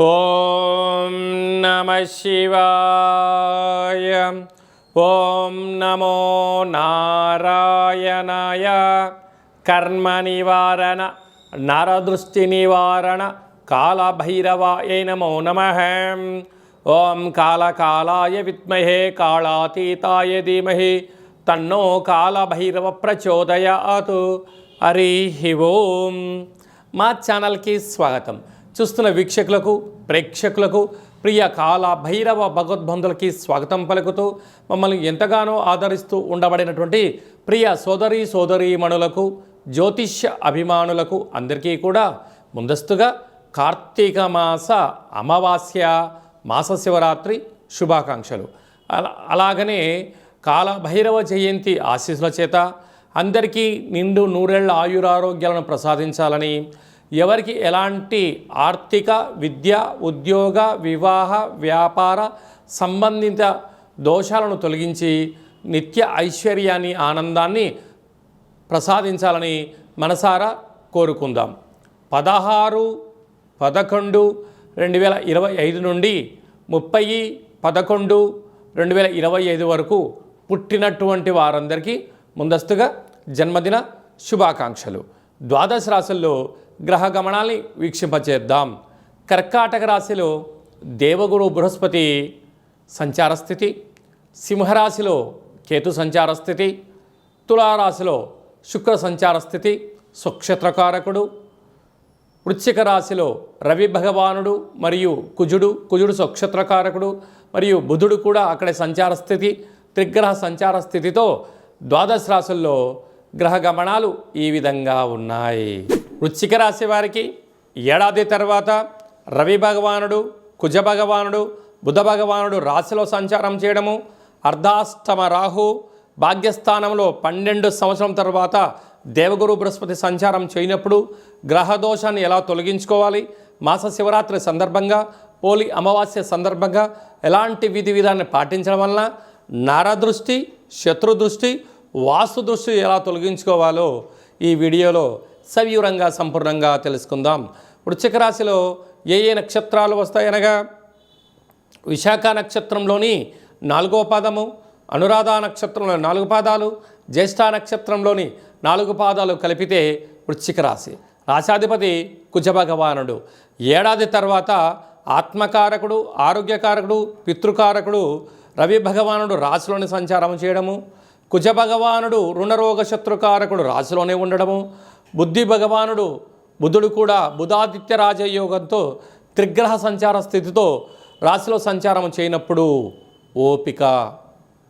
ఓం నమ శివాయ. ఓం నమో నారాయణాయ. కర్మ నివారణ నరదృష్టి నివారణ కాళభైరవాయ నమో నమ. ఓం కాళకాళాయ విద్మహే కాళాతీతాయ ధీమహి తన్నో కాళభైరవ ప్రచోదయాత్. హరి ఓం. మా ఛానల్కి స్వాగతం. చూస్తున్న వీక్షకులకు ప్రేక్షకులకు ప్రియ కాల భైరవ భగవద్బంధులకి స్వాగతం పలుకుతూ మమ్మల్ని ఎంతగానో ఆదరిస్తూ ఉండబడినటువంటి ప్రియ సోదరి సోదరీమణులకు జ్యోతిష్య అభిమానులకు అందరికీ కూడా ముందస్తుగా కార్తీక మాస అమావాస్య మాస శివరాత్రి శుభాకాంక్షలు. అలా అలాగనే కాల భైరవ జయంతి ఆశీస్సుల చేత అందరికీ నిండు నూరేళ్ళ ఆయురారోగ్యాలను ప్రసాదించాలని ఎవరికి ఎలాంటి ఆర్థిక విద్య ఉద్యోగ వివాహ వ్యాపార సంబంధిత దోషాలను తొలగించి నిత్య ఐశ్వర్యాన్ని ఆనందాన్ని ప్రసాదించాలని మనసారా కోరుకుందాం. పదహారు పదకొండు రెండు వేల ఇరవై ఐదు నుండి ముప్పై పదకొండు రెండు వేల ఇరవై ఐదు వరకు పుట్టినటువంటి వారందరికీ ముందస్తుగా జన్మదిన శుభాకాంక్షలు. ద్వాదశ రాశుల్లో గ్రహ గమనాల్ని వీక్షింపచేద్దాం. కర్కాటక రాశిలో దేవగురు బృహస్పతి సంచార స్థితి సింహరాశిలో కేతు సంచార స్థితి తులారాశిలో శుక్ర సంచార స్థితి సుక్షత్రకారకుడు వృశ్చిక రాశిలో రవి భగవానుడు మరియు కుజుడు కుజుడు స్వక్షత్రకారకుడు మరియు బుధుడు కూడా అక్కడే సంచార స్థితి త్రిగ్రహ సంచార స్థితితో ద్వాదశ రాశుల్లో గ్రహ గమనాలు ఈ విధంగా ఉన్నాయి. వృశ్చిక రాశి వారికి ఏడాది తర్వాత రవి భగవానుడు కుజ భగవానుడు బుధ భగవానుడు రాశిలో సంచారం చేయడము అర్ధాష్టమ రాహు భాగ్యస్థానంలో పన్నెండు సంవత్సరం తర్వాత దేవగురు బృహస్పతి సంచారం చేయనప్పుడు గ్రహదోషాన్ని ఎలా తొలగించుకోవాలి మాస శివరాత్రి సందర్భంగా పోలి అమావాస్య సందర్భంగా ఎలాంటి విధి విధాన్ని పాటించడం వలన నరదృష్టి శత్రుదృష్టి వాస్తు దృష్టి ఎలా తొలగించుకోవాలో ఈ వీడియోలో సవివరంగా సంపూర్ణంగా తెలుసుకుందాం. వృశ్చిక రాశిలో ఏ ఏ నక్షత్రాలు వస్తాయనగా? విశాఖ నక్షత్రంలోని నాలుగో పాదము అనురాధ నక్షత్రంలో నాలుగు పాదాలు జ్యేష్ఠ నక్షత్రంలోని నాలుగు పాదాలు కలిపితే వృశ్చిక రాశి. రాశాధిపతి కుజభగవానుడు. ఏడాది తర్వాత ఆత్మకారకుడు ఆరోగ్యకారకుడు పితృకారకుడు రవి భగవానుడు రాశిలోని సంచారం చేయడము కుజ భగవానుడు రుణరోగ శత్రుకారకుడు రాశిలోనే ఉండడము బుద్ధి భగవానుడు బుధుడు కూడా బుధాదిత్య రాజయోగంతో త్రిగ్రహ సంచార స్థితితో రాశిలో సంచారం చేయనప్పుడు ఓపిక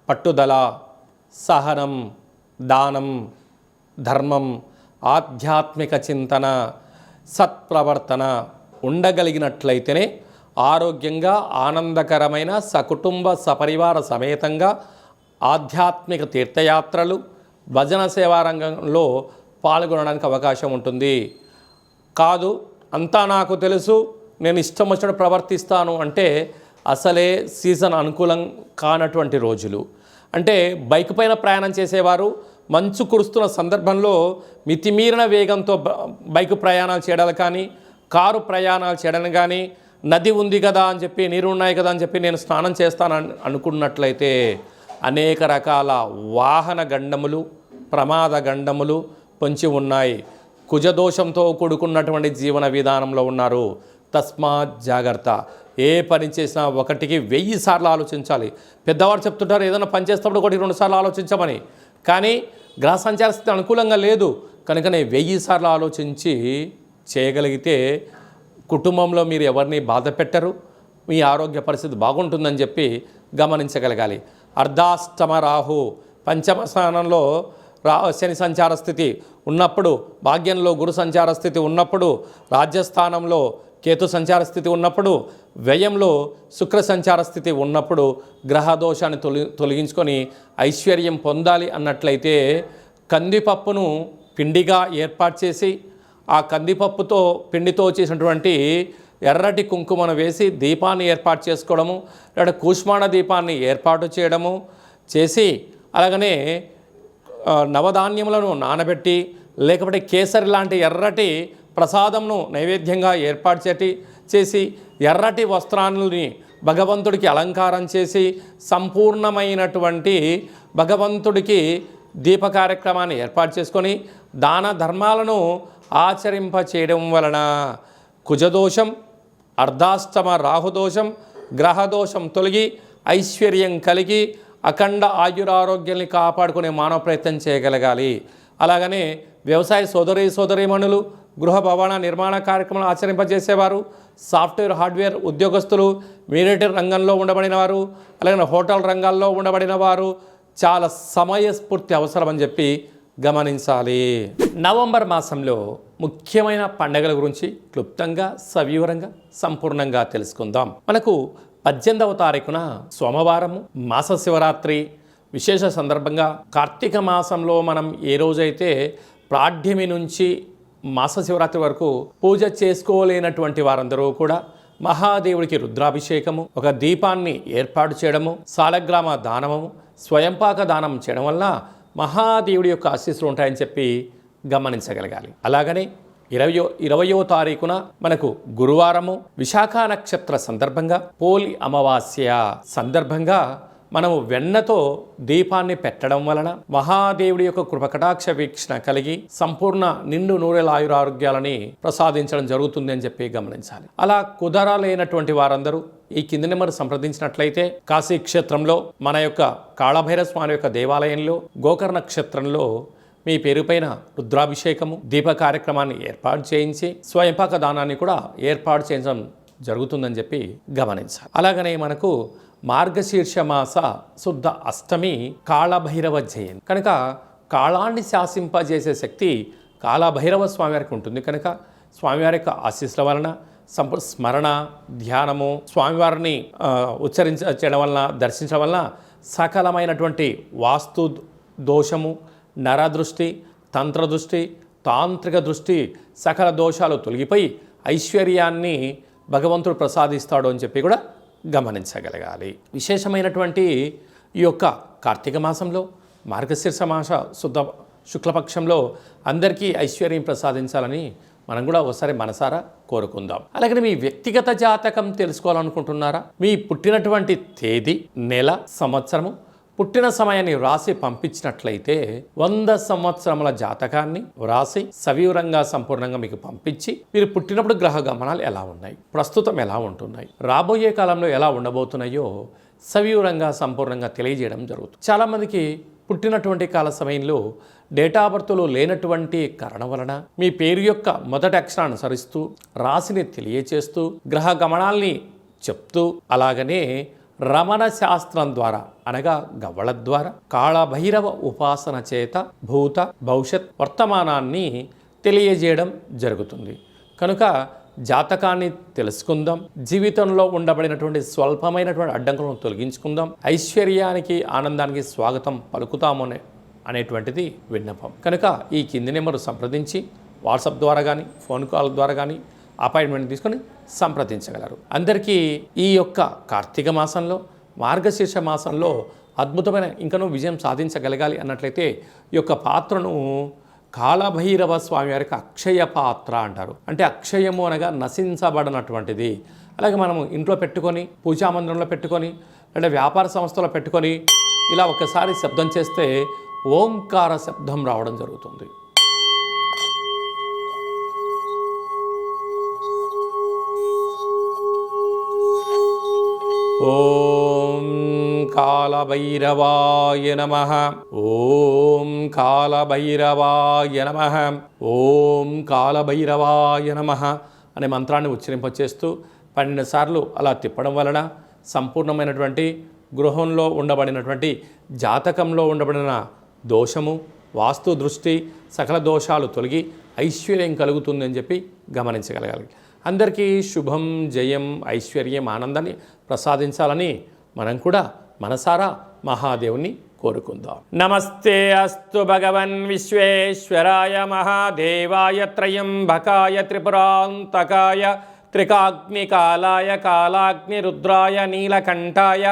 పట్టుదల సహనం దానం ధర్మం ఆధ్యాత్మిక చింతన సత్ప్రవర్తన ఉండగలిగినట్లయితేనే ఆరోగ్యంగా ఆనందకరమైన సకుటుంబ సపరివార సమేతంగా ఆధ్యాత్మిక తీర్థయాత్రలు భజన సేవా రంగంలో పాల్గొనడానికి అవకాశం ఉంటుంది. కాదు అంతా నాకు తెలుసు నేను ఇష్టం వచ్చినట్టు ప్రవర్తిస్తాను అంటే అసలే సీజన్ అనుకూలం కానటువంటి రోజులు. అంటే బైక్ పైన ప్రయాణం చేసేవారు మంచు కురుస్తున్న సందర్భంలో మితిమీరిన వేగంతో బ- బైక్ ప్రయాణాలు చేయడాలు కానీ కారు ప్రయాణాలు చేయడం కానీ నది ఉంది కదా అని చెప్పి నీరు ఉన్నాయి కదా అని చెప్పి నేను స్నానం చేస్తాను అన్- అనుకున్నట్లయితే అనేక రకాల వాహన గండములు ప్రమాద గండములు పొంచి ఉన్నాయి. కుజదోషంతో కూడుకున్నటువంటి జీవన విధానంలో ఉన్నారు. తస్మాత్ జాగ్రత్త. ఏ పని చేసినా ఒకటికి వెయ్యి సార్లు ఆలోచించాలి. పెద్దవారు చెప్తుంటారు ఏదైనా పని చేసేటప్పుడు ఒకటి రెండు సార్లు ఆలోచించమని. కానీ గ్రహ సంచార స్థితి అనుకూలంగా లేదు. కనుకనే వెయ్యి సార్లు ఆలోచించి చేయగలిగితే కుటుంబంలో మీరు ఎవరిని బాధ పెట్టరు. మీ ఆరోగ్య పరిస్థితి బాగుంటుందని చెప్పి గమనించగలగాలి. అర్ధాష్టమ రాహు పంచమ స్థానంలో శని సంచార స్థితి ఉన్నప్పుడు భాగ్యంలో గురు సంచార స్థితి ఉన్నప్పుడు రాజ్యస్థానంలో కేతు సంచార స్థితి ఉన్నప్పుడు వ్యయంలో శుక్ర సంచార స్థితి ఉన్నప్పుడు గ్రహ దోషాన్ని తొలి తొలగించుకొని ఐశ్వర్యం పొందాలి అన్నట్లయితే కందిపప్పును పిండిగా ఏర్పాటు చేసి ఆ కందిపప్పుతో పిండితో చేసినటువంటి ఎర్రటి కుంకుమను వేసి దీపాన్ని ఏర్పాటు చేసుకోవడము లేదా కూష్మాణ దీపాన్ని ఏర్పాటు చేయడము చేసి అలాగనే నవధాన్యములను నానబెట్టి లేకపోతే కేసరి లాంటి ఎర్రటి ప్రసాదంను నైవేద్యంగా ఏర్పాటు చేటి చేసి ఎర్రటి వస్త్రాలని భగవంతుడికి అలంకారం చేసి సంపూర్ణమైనటువంటి భగవంతుడికి దీప కార్యక్రమాన్ని ఏర్పాటు చేసుకొని దాన ధర్మాలను ఆచరింప చేయడం వలన కుజదోషం అర్ధాష్టమ రాహుదోషం గ్రహదోషం తొలగి ఐశ్వర్యం కలిగి అఖండ ఆయురారోగ్యాన్ని కాపాడుకునే మానవ ప్రయత్నం చేయగలగాలి. అలాగనే వ్యవసాయ సోదరి సోదరీమణులు గృహ భవన నిర్మాణ కార్యక్రమాలు ఆచరింపజేసేవారు సాఫ్ట్వేర్ హార్డ్వేర్ ఉద్యోగస్తులు మీడియేటర్ రంగంలో ఉండబడిన వారు అలాగే హోటల్ రంగాల్లో ఉండబడిన వారు చాలా సమయస్ఫూర్తి అవసరం అని చెప్పి గమనించాలి. నవంబర్ మాసంలో ముఖ్యమైన పండగల గురించి క్లుప్తంగా సవివరంగా సంపూర్ణంగా తెలుసుకుందాం. మనకు పద్దెనిమిదవ తారీఖున సోమవారము మాస శివరాత్రి. విశేష సందర్భంగా కార్తీక మాసంలో మనం ఏ రోజైతే ప్రాఢ్యమి నుంచి మాస శివరాత్రి వరకు పూజ చేసుకోలేనటువంటి వారందరూ కూడా మహాదేవుడికి రుద్రాభిషేకము ఒక దీపాన్ని ఏర్పాటు చేయడము సాలగ్రామ దానము స్వయంపాక దానం చేయడం వల్ల మహాదేవుడి యొక్క ఆశీస్సులు ఉంటాయని చెప్పి గమనించగలగాలి. అలాగనే ఇరవయో ఇరవయో తారీఖున మనకు గురువారము విశాఖ నక్షత్ర సందర్భంగా పోలి అమావాస్య సందర్భంగా మనము వెన్నతో దీపాన్ని పెట్టడం వలన మహాదేవుడి యొక్క కృపకటాక్ష వీక్షణ కలిగి సంపూర్ణ నిండు నూరెల ఆయురారోగ్యాలని ప్రసాదించడం జరుగుతుంది అని చెప్పి గమనించాలి. అలా కుదరలేనటువంటి వారందరూ ఈ కింది నెంబర్ సంప్రదించినట్లయితే కాశీ క్షేత్రంలో మన యొక్క కాళభైరవ స్వామి యొక్క దేవాలయంలో గోకర్ణ నక్షత్రంలో మీ పేరుపైన రుద్రాభిషేకము దీప కార్యక్రమాన్ని ఏర్పాటు చేయించి స్వయంపాక దానాన్ని కూడా ఏర్పాటు చేయించడం జరుగుతుందని చెప్పి గమనించాలి. అలాగనే మనకు మార్గశీర్ష మాస శుద్ధ అష్టమి కాళభైరవ జయంతి. కనుక కాళాన్ని శాసింపజేసే శక్తి కాళభైరవ స్వామివారికి ఉంటుంది. కనుక స్వామివారి యొక్క ఆశీస్సుల వలన సంప స్మరణ ధ్యానము స్వామివారిని ఉచ్చరించ చేయడం వలన దర్శించడం వలన సకలమైనటువంటి వాస్తు దోషము నరదృష్టి తంత్రదృష్టి తాంత్రిక దృష్టి సకల దోషాలు తొలగిపోయి ఐశ్వర్యాన్ని భగవంతుడు ప్రసాదిస్తాడు అని చెప్పి కూడా గమనించగలగాలి. విశేషమైనటువంటి ఈ యొక్క కార్తీక మాసంలో మార్గశీర్ష మాస శుద్ధ శుక్లపక్షంలో అందరికీ ఐశ్వర్యం ప్రసాదించాలని మనం కూడా ఒకసారి మనసారా కోరుకుందాం. అలాగే మీ వ్యక్తిగత జాతకం తెలుసుకోవాలనుకుంటున్నారా? మీ పుట్టినటువంటి తేదీ నెల సంవత్సరము పుట్టిన సమయాన్ని వ్రాసి పంపించినట్లయితే వంద సంవత్సరముల జాతకాన్ని వ్రాసి సవివరంగా సంపూర్ణంగా మీకు పంపించి మీరు పుట్టినప్పుడు గ్రహ గమనాలు ఎలా ఉన్నాయి? ప్రస్తుతం ఎలా ఉంటున్నాయి? రాబోయే కాలంలో ఎలా ఉండబోతున్నాయో సవివరంగా సంపూర్ణంగా తెలియజేయడం జరుగుతుంది. చాలామందికి పుట్టినటువంటి కాల సమయంలో డేటా బర్త్లో లేనటువంటి కారణం వలన మీ పేరు యొక్క మొదటి అక్షరాన్ని అనుసరిస్తూ రాశిని తెలియచేస్తూ గ్రహ గమనాల్ని చెప్తూ అలాగనే రమణ శాస్త్రం ద్వారా అనగా గవ్వల ద్వారా కాళభైరవ ఉపాసన చేత భూత భవిష్యత్ వర్తమానాన్ని తెలియజేయడం జరుగుతుంది. కనుక జాతకాన్ని తెలుసుకుందాం. జీవితంలో ఉండబడినటువంటి స్వల్పమైనటువంటి అడ్డంకులను తొలగించుకుందాం. ఐశ్వర్యానికి ఆనందానికి స్వాగతం పలుకుతామనే అనేటువంటిది విన్నపం. కనుక ఈ కింది నెంబరు సంప్రదించి వాట్సాప్ ద్వారా కానీ ఫోన్ కాల్ ద్వారా కానీ అపాయింట్మెంట్ తీసుకొని సంప్రదించగలరు. అందరికీ ఈ యొక్క కార్తీక మాసంలో మార్గశీర్ష మాసంలో అద్భుతమైన ఇంకనూ విజయం సాధించగలగాలి అన్నట్లయితే ఈ యొక్క పాత్రను కాళభైరవ స్వామి వారికి అక్షయ పాత్ర అంటారు. అంటే అక్షయము అనగా నశించబడినటువంటిది. అలాగే మనము ఇంట్లో పెట్టుకొని పూజా మందిరంలో పెట్టుకొని లేదా వ్యాపార సంస్థలో పెట్టుకొని ఇలా ఒకసారి శబ్దం చేస్తే ఓంకార శబ్దం రావడం జరుగుతుంది. ఓం కాళభైరవాయ నమ. ఓం కాళభైరవాయ నమ. ఓం కాలభైరవాయ నమ అనే మంత్రాన్ని ఉచ్చరింపచేస్తూ పన్నెండు సార్లు అలా తిప్పడం వలన సంపూర్ణమైనటువంటి గృహంలో ఉండబడినటువంటి జాతకంలో ఉండబడిన దోషము వాస్తు దృష్టి సకల దోషాలు తొలగి ఐశ్వర్యం కలుగుతుందని చెప్పి గమనించగలగాలి. అందరికీ శుభం జయం ఐశ్వర్యం ఆనందాన్ని ప్రసాదించాలని మనం కూడా మనసారా మహాదేవుని కోరుకుందాం. నమస్తే అస్తు భగవన్ విశ్వేశ్వరాయ మహాదేవాయ త్రయంబకాయ త్రిపురాంతకాయ త్రికాగ్నికాలాయ కాలాగ్నిరుద్రాయ నీలకంఠాయ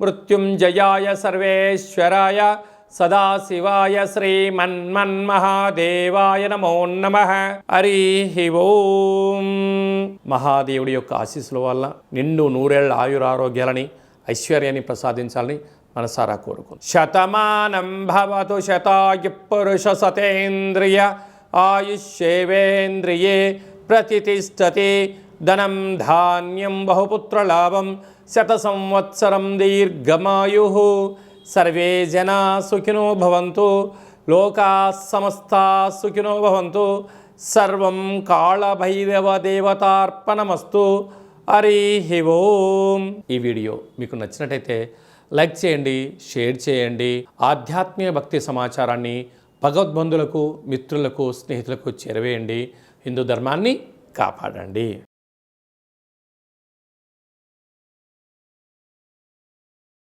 మృత్యుంజయాయ సర్వేశ్వరాయ సదాశివాయ శ్రీమన్మన్మహాదేవాయ నమో నమ హరి ఓం మహాదేవుడి యొక్క ఆశీస్సుల వల్ల నిండు నూరేళ్ళ ఆయురారోగ్యాలని ఐశ్వర్యాన్ని ప్రసాదించాలని మనసారా కోరుకుంది శతమానం భవతు శతాయు పురుష సతేంద్రియ ఆయుష్యేవేంద్రియే ప్రతిష్టతి ధనం ధాన్యం బహుపుత్రలాభం శత సంవత్సరం దీర్ఘమాయు। సర్వే జనా సుఖినో భవంతు లోకా సమస్తా సుఖినో భవంతు సర్వం కాళభైరవ దేవతార్పణమస్తు హరి ఓం. ఈ వీడియో మీకు నచ్చినట్టయితే లైక్ చేయండి షేర్ చేయండి ఆధ్యాత్మిక భక్తి సమాచారాన్ని భగవద్బంధులకు మిత్రులకు స్నేహితులకు చేరవేయండి. హిందూ ధర్మాన్ని కాపాడండి.